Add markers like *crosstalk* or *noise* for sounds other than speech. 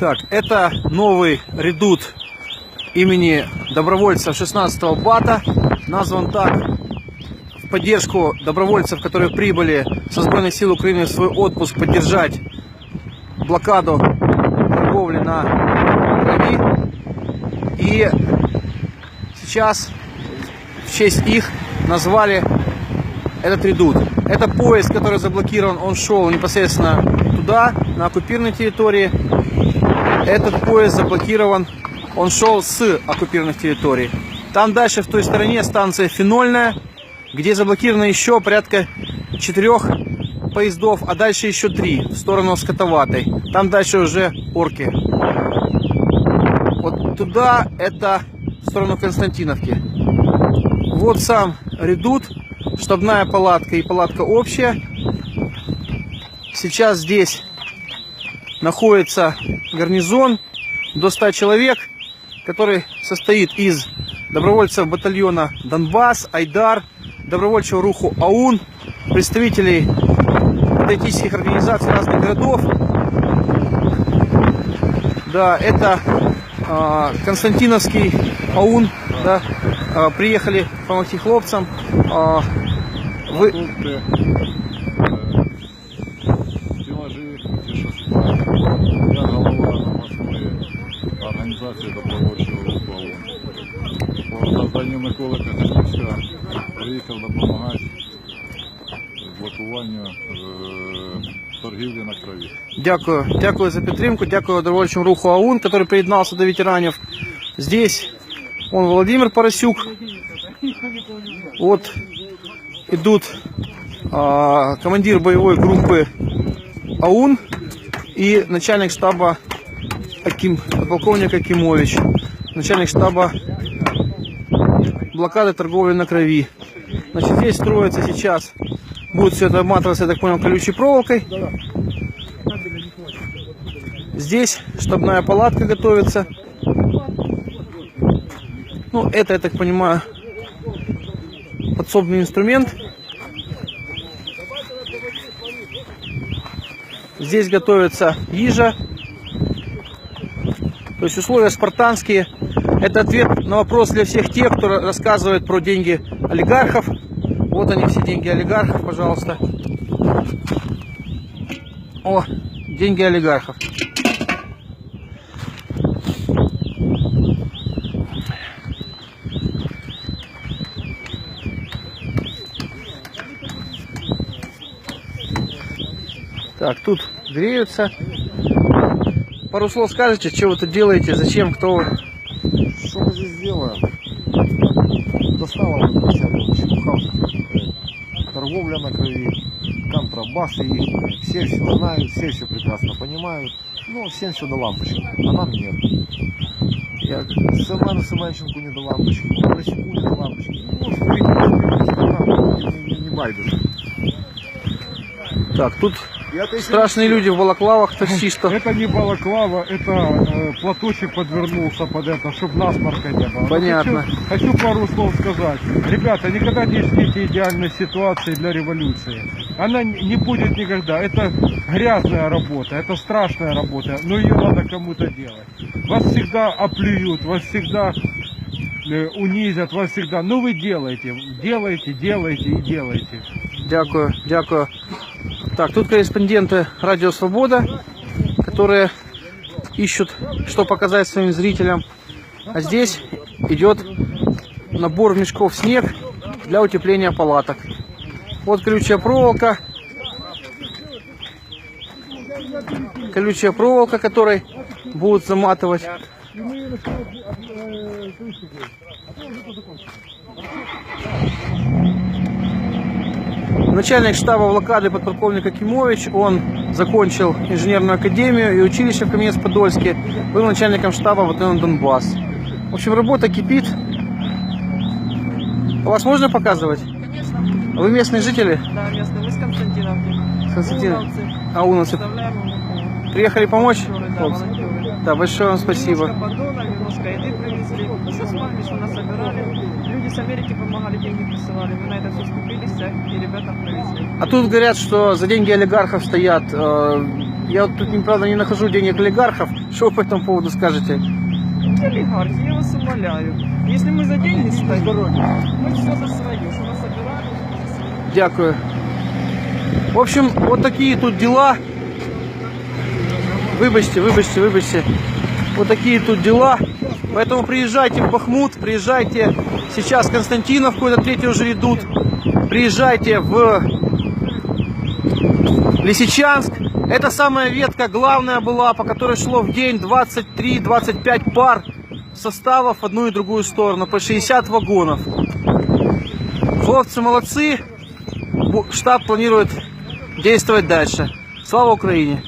Так, это новый редут имени добровольцев 16-го БАТа. Назван так в поддержку добровольцев, которые прибыли со Сбройных сил Украины в свой отпуск поддержать блокаду торговли на крови. И сейчас в честь их назвали этот редут. Это поезд, который заблокирован, он шел непосредственно туда, на оккупированной территории. Этот поезд заблокирован, он шел с оккупированных территорий. Там дальше в той стороне станция Фенольная, где заблокировано еще порядка четырех поездов, а дальше еще три в сторону Скотоватой. Там дальше уже орки. Вот туда это в сторону Константиновки. Вот сам редут, штабная палатка и палатка общая. Сейчас здесь находится гарнизон до 100 человек, который состоит из добровольцев батальона Донбасс, Айдар, добровольчего руху АУН, представителей патриотических организаций разных городов. Да, это а, Константиновский АУН, да, а, приехали помогти хлопцам. А, вы, продукти, е, стелажі, ті, що спали. Я голова обласної організації добровольчого руху ООН. По завданню Миколи Кагашівська приїхав допомагати блокуванню е, торгівлі на крові. Дякую, дякую за підтримку, дякую добровольчому руху АУН, который приєднався до ветеранів. Здесь он Владимир Поросюк. Вот идут а, командир боевой группы АУН и начальник штаба Аким, полковник Акимович, начальник штаба блокады торговли на крови. Значит, здесь строится сейчас, будет все это обматываться, я так понял, колючей проволокой. Здесь штабная палатка готовится. Ну, это, я так понимаю, подсобный инструмент. Здесь готовится ежа. То есть условия спартанские. Это ответ на вопрос для всех тех, кто рассказывает про деньги олигархов. Вот они все деньги олигархов, пожалуйста. О, деньги олигархов. Так, тут греются. Пару слов скажете, что вы тут делаете, зачем, кто вы? Що ми здесь делаем? Начальник чепуха, торговля на крови, контрабасы их, все все знают, все все прекрасно понимают, но всем все до лампочки, а нам нет. Я- Семену Семенченку не до лампочки, Борисюку не до лампочки. Ну, стоит, не, не, не байдуже. Так, тут Я то если- страшные люди в балаклавах, что. Это не балаклава, это э, платочек подвернулся под это, чтобы насморка не было. Но Понятно. Хочу, хочу пару слов сказать. Ребята, никогда не ждите идеальной ситуации для революции. Она не не будет никогда. Это грязная работа, это страшная работа, но ее надо кому-то делать. Вас всегда оплюют, вас всегда э, унизят, вас всегда... Ну вы делаете, делаете, делаете и делаете. Дякую, дякую. Так, тут корреспонденты Радио Свобода, которые ищут, что показать своим зрителям. А здесь идет набор мешков снег для утепления палаток. Вот колючая проволока. Колючая проволока, которой будут заматывать. Начальник штаба блокады подполковник Акимович, он закончил инженерную академию и училище в Каменец-Подольске, был начальником штаба батальона Донбасс. В общем, работа кипит. Вас можно показывать? Конечно. Вы местные жители? Да, местные. Мы с Константиновки. Константин. Волновцы. А у нас Представляем Муху. приехали помочь? Волонтеры, да, волонтеры. Да, большое вам Немножко спасибо. поддона, немножко еды привезли. Все смогли, что нас собирали. С Америки помогали, деньги присылали. Мы на это все скупились и ребятам привезли. А тут говорят, что за деньги олигархов стоят. Э, Я вот тут, правда, не нахожу денег олигархов. *laughs* Что вы по этому поводу скажете? Не олигархи, я вас умоляю. Если мы за деньги стоим, мы все за свое. Что нас собирали. Дякую. В общем, вот такие тут дела. Выбачьте, выбачьте, выбачьте. Вот такие тут дела. Поэтому приезжайте в Бахмут, приезжайте сейчас Константиновку, это третий уже идут. Приезжайте в Лисичанск. Это самая ветка главная была, по которой шло в день 23-25 пар составов в одну и другую сторону, по 60 вагонов. Хлопцы молодцы. Штаб планирует действовать дальше. Слава Украине!